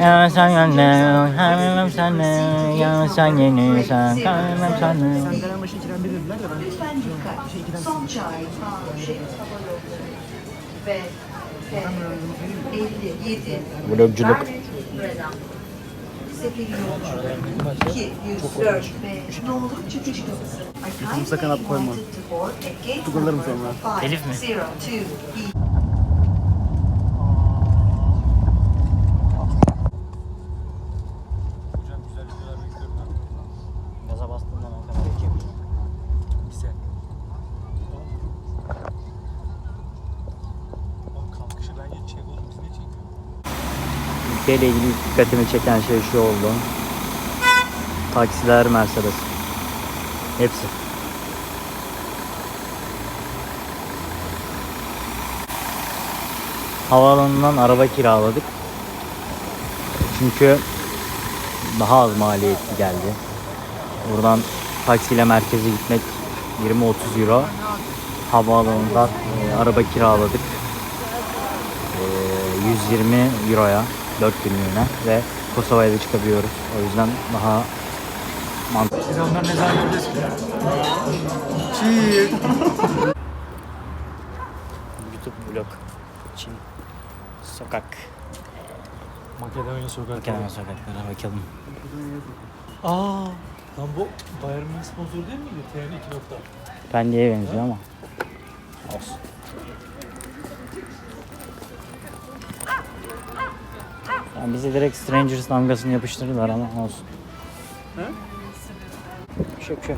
Ya sen yanne, kalbim sana, ya sen yeni, sen kalbim sana. Sen dönem başı 2'den 1 dediler de ben Lütfen dikkat. Son çağrı. Aa, şey, hava yolları. Ve ve 57. Vlogculuk. Sefil yolcu. 2, 104 ve ne olur çıkış kapısı. Koyma. number sonra. Elif mi? 502 E. Hocam güzel videolar bekliyorum ben. Gaza bastığında ben kamerayı çekeceğim. Güzel. Oğlum kalkışı bence çek oğlum biz ne çekiyoruz? Ülkeyle ilgili dikkatimi çeken şey şu oldu. Taksiler Mercedes. Hepsi. Havaalanından araba kiraladık. Çünkü daha az maliyetli geldi. Buradan taksiyle merkeze gitmek 20-30 euro. Havaalanından e, araba kiraladık. Ee, 120 euroya 4 günlüğüne ve Kosova'ya da çıkabiliyoruz. O yüzden daha mantıklı. Biz onlar ne zaman göreceğiz ki? YouTube vlog için sokak. Makedonya sokak. Kenan sokaklara bakalım. Aa, lan bu Bayern Münih sponsoru değil miydi? TN 2 nokta. Pendik'e benziyor ama. Olsun. Yani bize direkt Strangers damgasını yapıştırdılar ama olsun. He? Bir şey bir şey.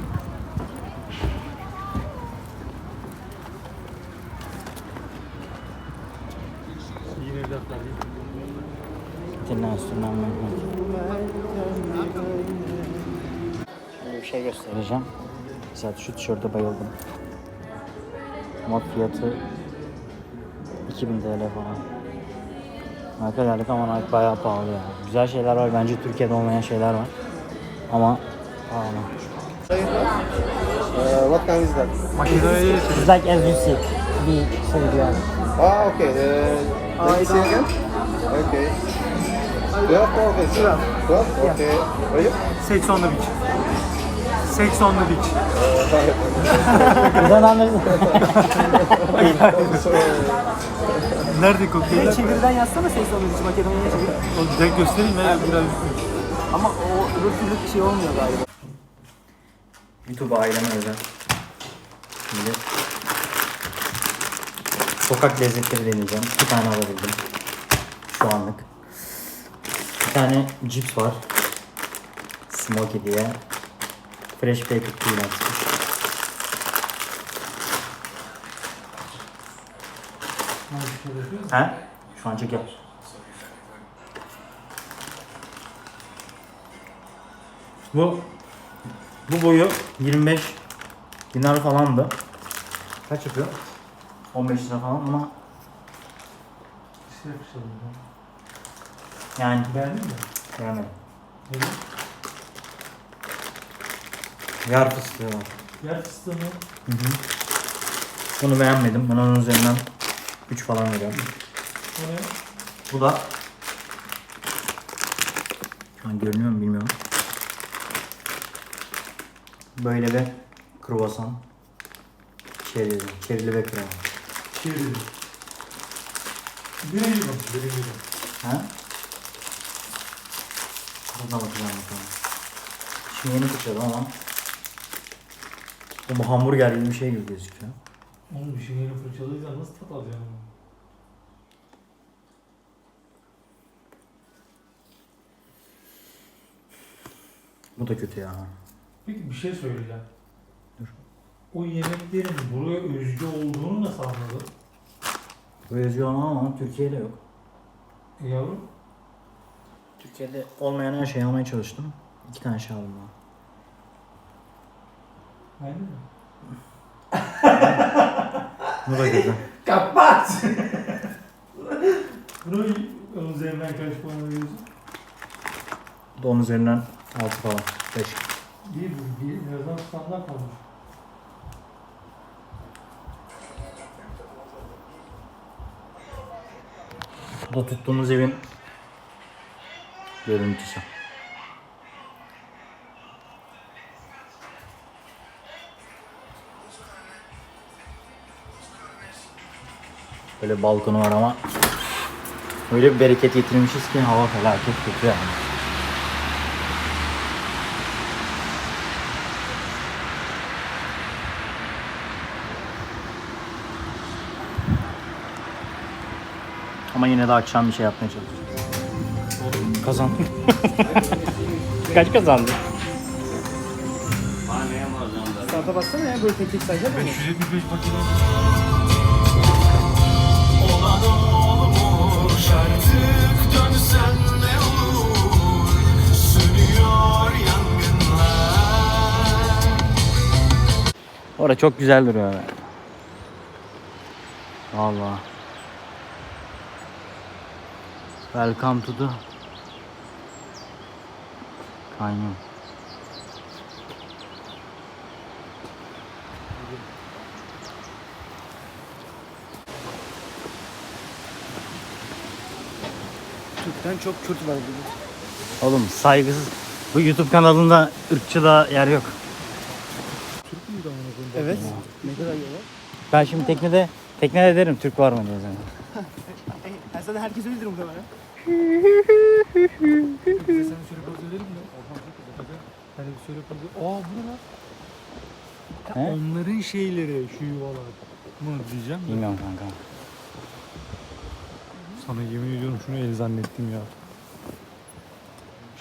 Dinlen üstünden Şöyle bir şey göstereceğim. Zaten şu tişörte bayıldım. Mod fiyatı 2000 TL falan. Nike geldik ama Nike bayağı pahalı ya. Güzel şeyler var bence Türkiye'de olmayan şeyler var. Ama pahalı. Uh, what kind is that? Makedonya'ya It's like as you see. Bir şey diyor. Ah, okay. Uh, let me see again. Okay. 12 or okay? 12? Okay. Are you? Sex on the beach. Sex on the beach. Buradan anladın. Nerede kokteyller? çeviriden yazsana ses onun için Makedonya'ya çevir. Oğlum direkt göstereyim ya biraz. Ama o öbür türlü bir şey olmuyor galiba. YouTube aileme özel. Şimdi sokak lezzetleri deneyeceğim. İki tane alabildim. Şu anlık. Bir tane cips var. Smoky diye. Fresh baked peanuts. He? Şu an çekiyor. Bu bu boyu 25 dinar falandı. Kaç yapıyor? 15 lira falan ama şey yani Beğendin mi? beğenmedim. Evet. Yar fıstığı var. Yer fıstığı mı? Hı hı. Bunu beğenmedim. Ben onun üzerinden 3 falan veriyorum. O ne? Bu da şu an görünüyor mu bilmiyorum. Böyle bir kruvasan. Çerili, çerili ve krema. Dedi. Birinci mi? Birinci mi? Ha? Buna bakacağım bakalım. Şimdi yeni fırçaladım ama bu hamburger gibi bir şey gibi gözüküyor. Oğlum bir şeyleri fırçalayacağım nasıl tat alacağım? Bu da kötü ya. Peki bir şey söyleyeceğim. Dur. O yemeklerin buraya özgü olduğunu nasıl anladın? Bu yazıyor ama Türkiye'de yok. E yavrum? Türkiye'de olmayan her şeyi almaya çalıştım. İki tane şey aldım ben. Beğendin mi? Bu da kötü. Kapat! Bunu onun üzerinden kaç puan veriyorsun? Bu da onun üzerinden 6 falan. 5. Bir, bir, birazdan standart olmuş. Bu da tuttuğumuz evin görüntüsü. Böyle balkonu var ama öyle bir bereket getirmişiz ki hava felaket kötü yani. Ama yine de akşam bir şey yapmaya çalışacağız. Kazandım. Kaç kazandın? Starta baksana ya böyle tek tek sayacak mı? 575 makine. Orada çok güzel duruyor. be. Vallahi. Welcome to the Canyon. Türk'ten çok Kürt var burada. Oğlum saygısız. Bu YouTube kanalında ırkçılığa yer yok. Evet. Ne kadar var. Ben şimdi teknede teknede derim Türk var mı diye. E, ben zaten herkes öyledir muhtemelen. Sana şöyle poz verelim mi? Orhan çok güzel. Hani bir şöyle poz Aa bu ne lan? He? Onların şeyleri, şu yuvalar. Mı diyeceğim de. Bilmiyorum kanka. Sana yemin ediyorum şunu el zannettim ya.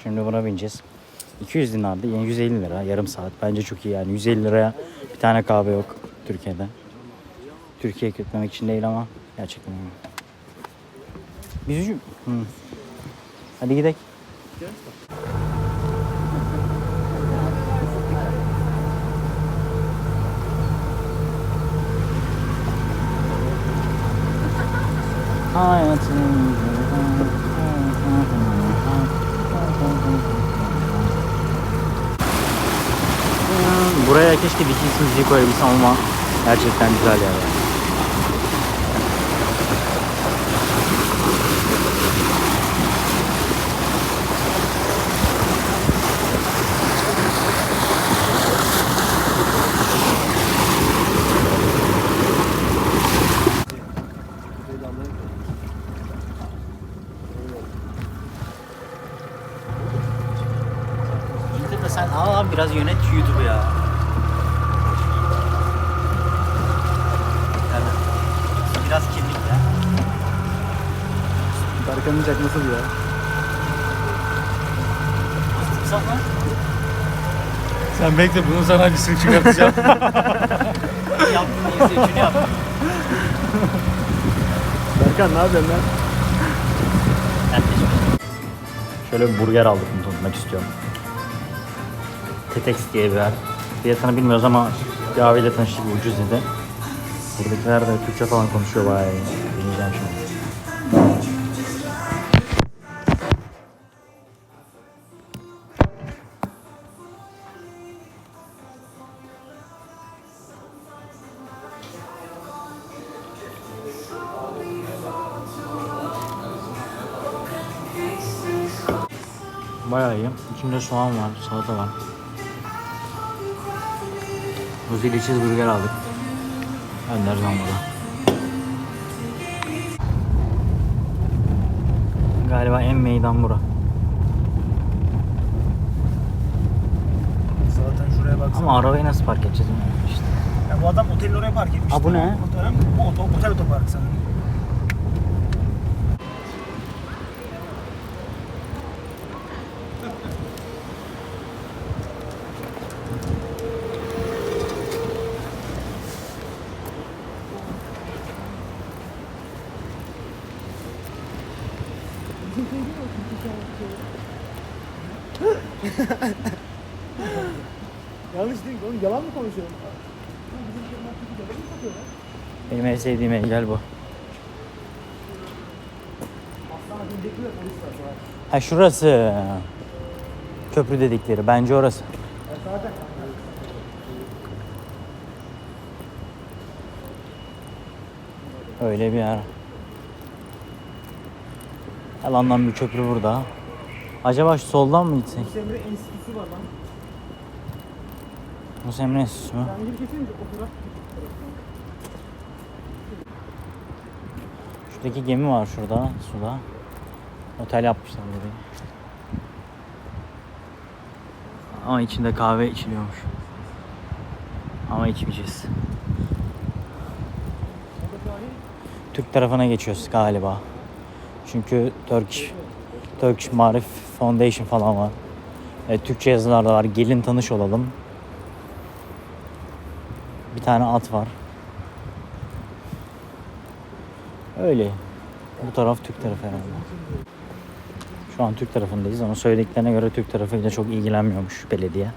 Şimdi buna bineceğiz. 200 dinardı. Yani 150 lira yarım saat. Bence çok iyi yani. 150 liraya bir tane kahve yok Türkiye'de. Türkiye kötülemek için değil ama gerçekten iyi. Biz ücü... Hı. Hadi gidelim. Buraya keşke Dikils müziği koyabilsem ama gerçekten güzel yer. yani. YouTube'da sen al abi biraz yönet şu YouTube'u ya. Evet. Biraz kimlik ya. Berkan'ın çakması bu ya. Mı? Sen bekle bunun sana acısını çıkartacağım. Yaptın iyisi üçünü yaptın. Berkan ne yapıyorsun lan? Şöyle bir burger aldık bunu tanıtmak istiyorum. Tetex diye bir yer. Fiyatını bilmiyoruz ama bir abiyle tanıştık ucuz dedi. Buradakiler de Türkçe falan konuşuyor bayağı iyi. Bayağı iyi. İçinde soğan var, salata var. Özgür cheeseburger aldık. Önder Zambo'da. Galiba en meydan bura. Zaten şuraya bak. Ama arabayı nasıl park edeceğiz bilmiyorum işte. Ya bu adam otelin oraya park etmiş. Aa, bu ne? Otel, bu otel otoparkı sanırım. Yanlış değil? Oğlum yalan mı konuşuyorum? Benim en sevdiğim engel bu. Ha şurası. Köprü dedikleri. Bence orası. Öyle bir yer. Yalandan bir köprü burada. Acaba şu soldan mı gitsek? Semre Enstitüsü var lan. Bu Emre Enstitüsü mü? Ben gidip geçeyim de o taraf. Şuradaki gemi var şurada suda. Otel yapmışlar burayı. Ama içinde kahve içiliyormuş. Ama içmeyeceğiz. Türk tarafına geçiyoruz galiba. Çünkü Turkish Turkish Marif Foundation falan var. E, Türkçe yazılar da var. Gelin tanış olalım. Bir tane at var. Öyle. Bu taraf Türk tarafı herhalde. Şu an Türk tarafındayız ama söylediklerine göre Türk tarafıyla çok ilgilenmiyormuş belediye.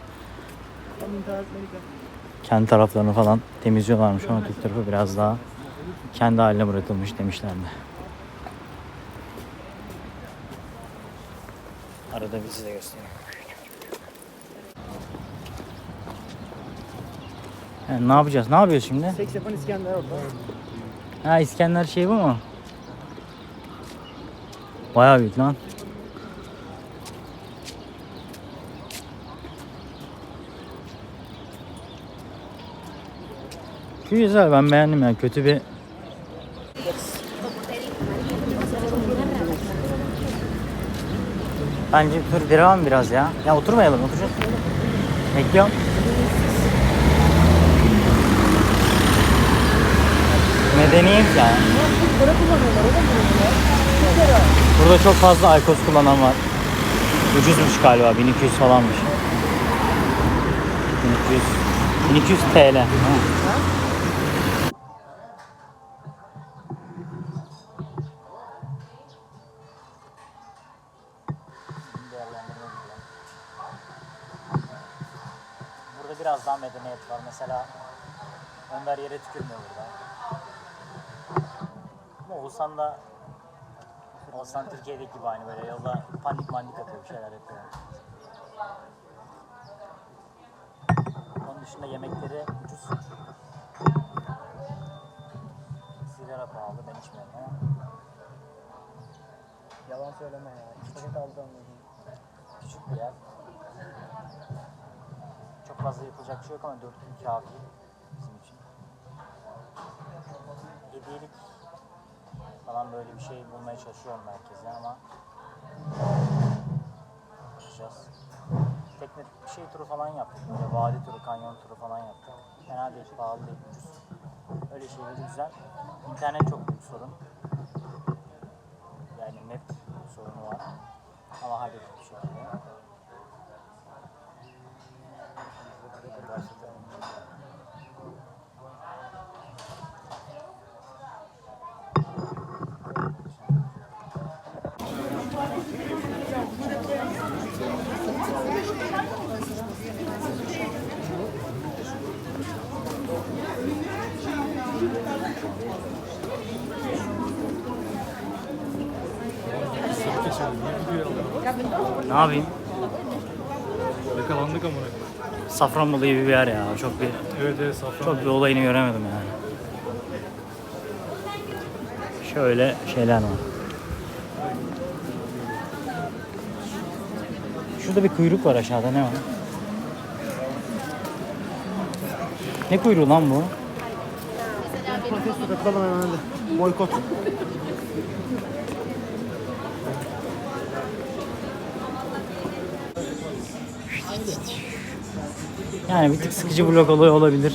Kendi taraflarını falan temizliyorlarmış ama Türk tarafı biraz daha kendi haline bırakılmış demişlerdi. Arada bir size göstereyim. Yani ne yapacağız? Ne yapıyoruz şimdi? Seks yapan İskender orada. Ha İskender şey bu mu? Bayağı büyük lan. Güzel ben beğendim yani kötü bir Bence dur devam biraz ya. Ya oturmayalım oturacağız. Bekliyorum. Medeniyet yani. Burada çok fazla alkol kullanan var. Ucuzmuş galiba 1200 falanmış. 1200 1200 TL. Ha. Mesela Önder yere tükürmüyor burada. Ama Oğuzhan da Oğuzhan Türkiye'deki gibi aynı böyle yolda panik manik atıyor bir şeyler yapıyor. Onun dışında yemekleri ucuz. Sigara pahalı ben içmiyorum ama. Yalan söyleme ya. Aldım. Küçük bir yer. Çok fazla yapılacak bir şey yok ama 4 gün kafi bizim için. Hediyelik falan böyle bir şey bulmaya çalışıyorum merkeze ama bakacağız. Tekne şey turu falan yaptık. Böyle vadi turu, kanyon turu falan yaptık. Fena değil, pahalı değil, ucuz. Öyle şeyleri güzel. İnternet çok büyük sorun. Yani map sorunu var. Ama hallettik bir şekilde. Ne yapayım? Yakalandık amına. Safranbolu gibi bir yer ya. Çok bir Evet evet safran. çok bir olayını göremedim yani. Şöyle şeyler var. Şurada bir kuyruk var aşağıda ne var? Ne kuyruğu lan bu? Protesto hemen hadi. Boykot. Yani bir tık sıkıcı vlog olayı olabilir.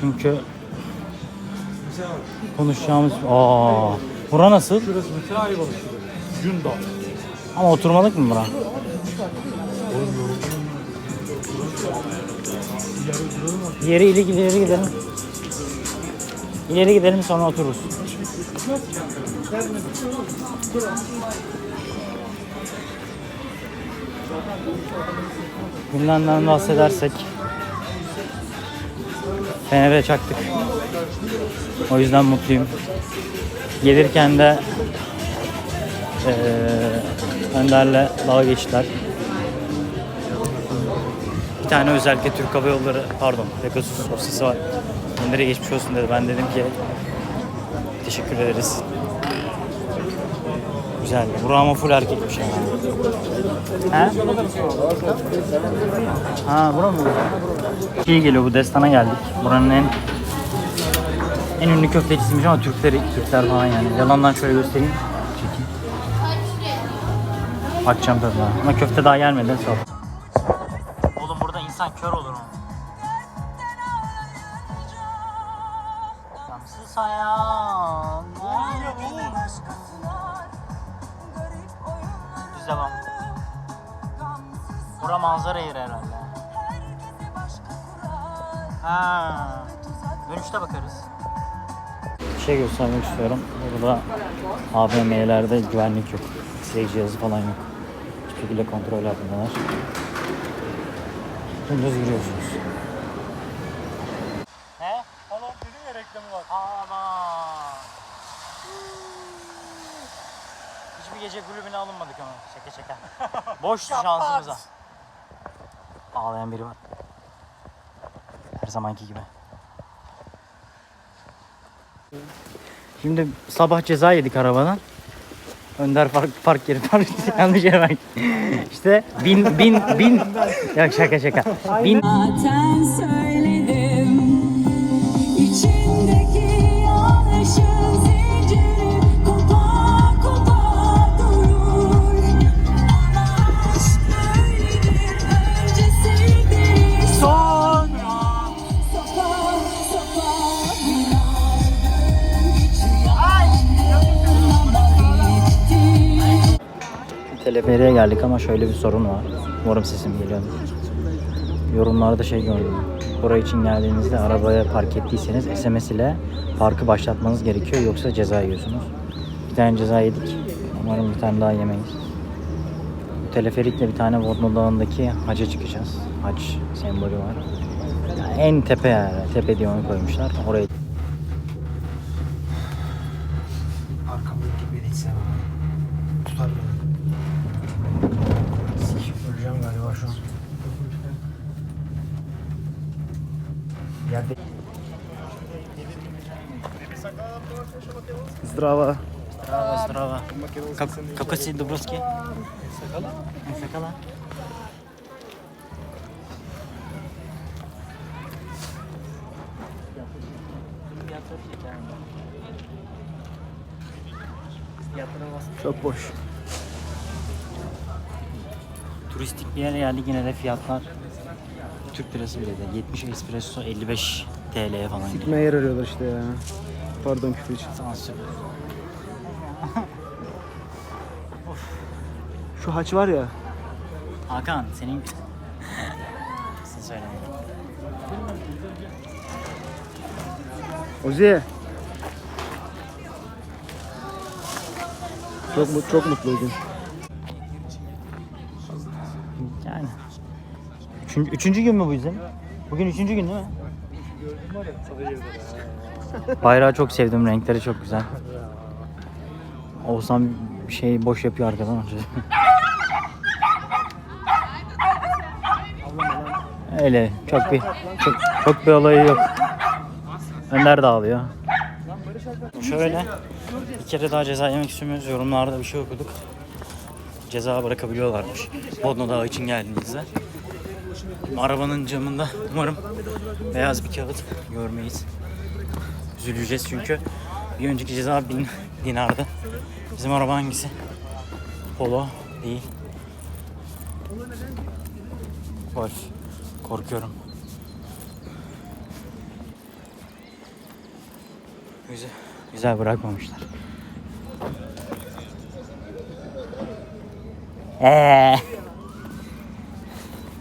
Çünkü konuşacağımız... Aa, bura nasıl? Şurası mesela Ayvalık şurada. Cunda. Ama oturmalık mı bura? Yere ileri, ileri gidelim. İleri gidelim sonra otururuz. Gündemden bahsedersek Fener'e çaktık. O yüzden mutluyum. Gelirken de eee Önder'le dalga geçtiler. Bir tane özellikle Türk Hava Yolları, pardon Pegasus ofisi var. Önder'e geçmiş olsun dedi. Ben dedim ki teşekkür ederiz. Güzeldi. Burak ama full erkekmiş yani. He? Ha bura mı? İyi geliyor bu destana geldik. Buranın en en ünlü köftecisiymiş ama Türkleri, Türkler falan yani. Yalandan şöyle göstereyim. Çekeyim. Bakacağım tadına. Ama köfte daha gelmedi. Sağ. Oğlum burada insan kör olur mu? Gamsız hayal. Devam. Bura manzara yeri herhalde. Ha. Dönüşte bakarız. Bir şey göstermek istiyorum. Burada AVM'lerde güvenlik yok. X-ray cihazı falan yok. Hiçbir şekilde kontrol altındalar. Dümdüz giriyorsunuz. Ne? Falan dedim ya reklamı var. Aman. Hiçbir gece kulübüne alınmadık ama. Şaka şaka. Boş şansımıza. Ağlayan biri var. Her zamanki gibi. Şimdi sabah ceza yedik arabadan. Önder park, park yeri park yanlış yere bak. İşte bin bin bin yok şaka şaka. Bin Teleferiye geldik ama şöyle bir sorun var. Umarım sesim geliyor. Yorumlarda şey gördüm. Buraya için geldiğinizde arabaya park ettiyseniz SMS ile parkı başlatmanız gerekiyor yoksa ceza yiyorsunuz. Bir tane ceza yedik. Umarım bir tane daha yemeyiz. Teleferikle bir tane Vodno Dağı'ndaki haca çıkacağız. Hac sembolü var. Yani en tepe yani. Tepe diye onu koymuşlar. Oraya Zdrava. Здраво, здраво. Как, как си добруски? Сакала? Сакала? Çok boş. Turistik bir yere geldik yine de fiyatlar Türk lirası bile de 70 espresso 55 TL'ye falan gidiyor. Gitmeye yer arıyorlar işte ya. Pardon küfür için. Şu haç var ya. Hakan senin Sen söyle. Ozi. Çok mut çok mutluydum. Yani. Üçüncü, üçüncü gün mü bu bizim? Bugün üçüncü gün değil mi? Bayrağı çok sevdim. Renkleri çok güzel. Oğuzhan bir şey boş yapıyor arkadan. Öyle çok bir çok, çok bir olayı yok. Önder de ağlıyor. Şöyle bir kere daha ceza yemek istemiyoruz. Yorumlarda bir şey okuduk. Ceza bırakabiliyorlarmış. Bodno Dağı için geldiğinizde. Arabanın camında umarım beyaz bir kağıt görmeyiz. Üzüleceğiz çünkü bir önceki ceza 1000 dinardı. Bizim araba hangisi? Polo değil. Golf. Korkuyorum. Güzel, güzel bırakmamışlar. Eee.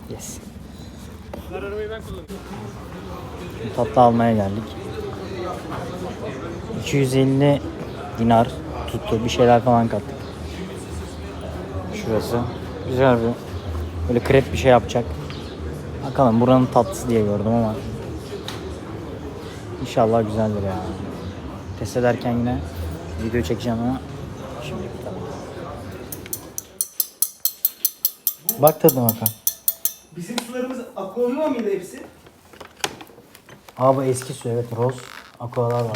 Yes. Tatlı almaya geldik. 250 dinar tuttu. Bir şeyler falan kattık. Şurası. Güzel bir böyle krep bir şey yapacak. Bakalım buranın tatlısı diye gördüm ama İnşallah güzeldir ya. Test ederken yine video çekeceğim ama şimdi. Bak tadına bakalım. Bizim sularımız akvaryum mıydı hepsi? Aa bu eski su evet roz Aqualar var mı?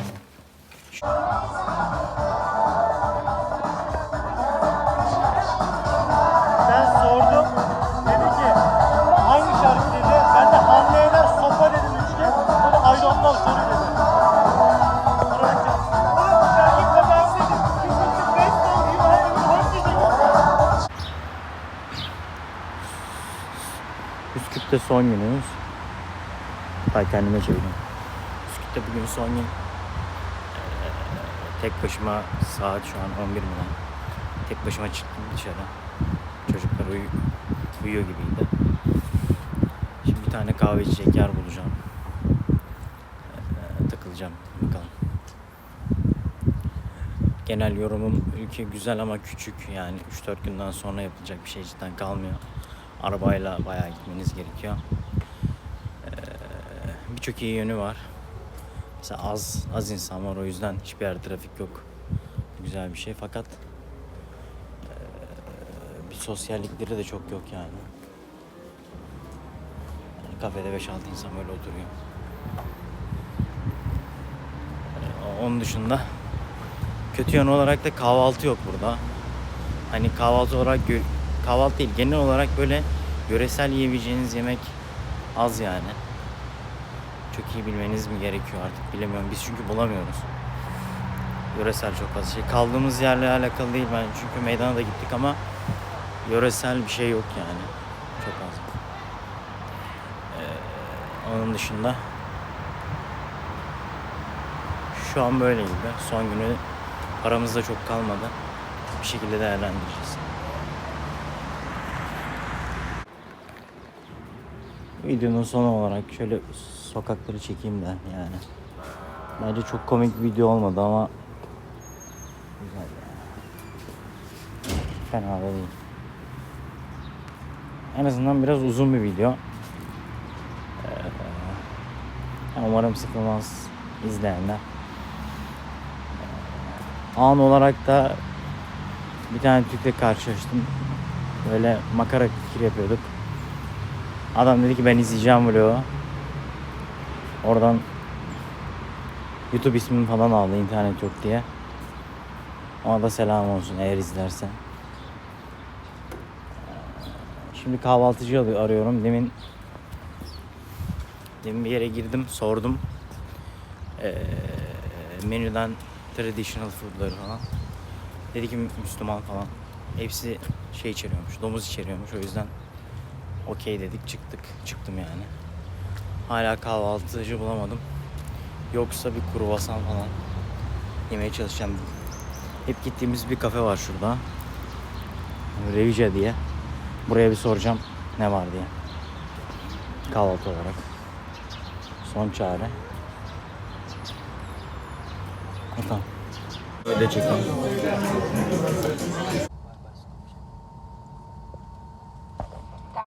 Ben sordum. Dedi ki hangi şarkı dedi. Ben de Hande Yener sopa dedim üçge. O da I don't know sorry dedi. Üsküp'te son günümüz. Daha kendime çevireyim. Üsküp'te bugün son gün. Tek başıma saat şu an 11 mi lan? Tek başıma çıktım dışarı. Çocuklar uyu uyuyor gibiydi. Şimdi bir tane kahve içecek yer bulacağım. Ee, takılacağım bakalım. Genel yorumum ülke güzel ama küçük yani 3-4 günden sonra yapılacak bir şey cidden kalmıyor. Arabayla bayağı gitmeniz gerekiyor. Ee, Birçok iyi yönü var. Mesela az az insan var o yüzden hiçbir yerde trafik yok. Güzel bir şey fakat ee, bir sosyallikleri de çok yok yani. yani kafede 5-6 insan böyle oturuyor. Ee, Onun dışında kötü yön olarak da kahvaltı yok burada. Hani kahvaltı olarak kahvaltı değil genel olarak böyle yöresel yiyebileceğiniz yemek az yani. Çok iyi bilmeniz mi gerekiyor artık bilemiyorum. Biz çünkü bulamıyoruz. Yöresel çok fazla şey. Kaldığımız yerle alakalı değil ben çünkü meydana da gittik ama yöresel bir şey yok yani. Çok az. Ee, onun dışında şu an böyle gibi. Son günü paramız da çok kalmadı. Bir şekilde değerlendireceğiz. Videonun sonu olarak şöyle sokakları çekeyim de yani. Bence çok komik bir video olmadı ama güzel ya. Fena da değil. En azından biraz uzun bir video. Ee, umarım sıkılmaz izleyenler. Ee, An olarak da bir tane Türk'le karşılaştım. Böyle makara fikir yapıyorduk. Adam dedi ki ben izleyeceğim vlogu. Oradan YouTube ismini falan aldı internet yok diye. Ona da selam olsun eğer izlerse. Şimdi kahvaltıcı arı- arıyorum. Demin demin bir yere girdim, sordum. Ee, menüden traditional foodları falan. Dedi ki Müslüman falan. Hepsi şey içeriyormuş, domuz içeriyormuş. O yüzden okey dedik çıktık. Çıktım yani. Hala kahvaltıcı bulamadım. Yoksa bir kruvasan falan yemeye çalışacağım. Hep gittiğimiz bir kafe var şurada. Revice diye. Buraya bir soracağım ne var diye. Kahvaltı olarak. Son çare. Tamam. Böyle çekelim.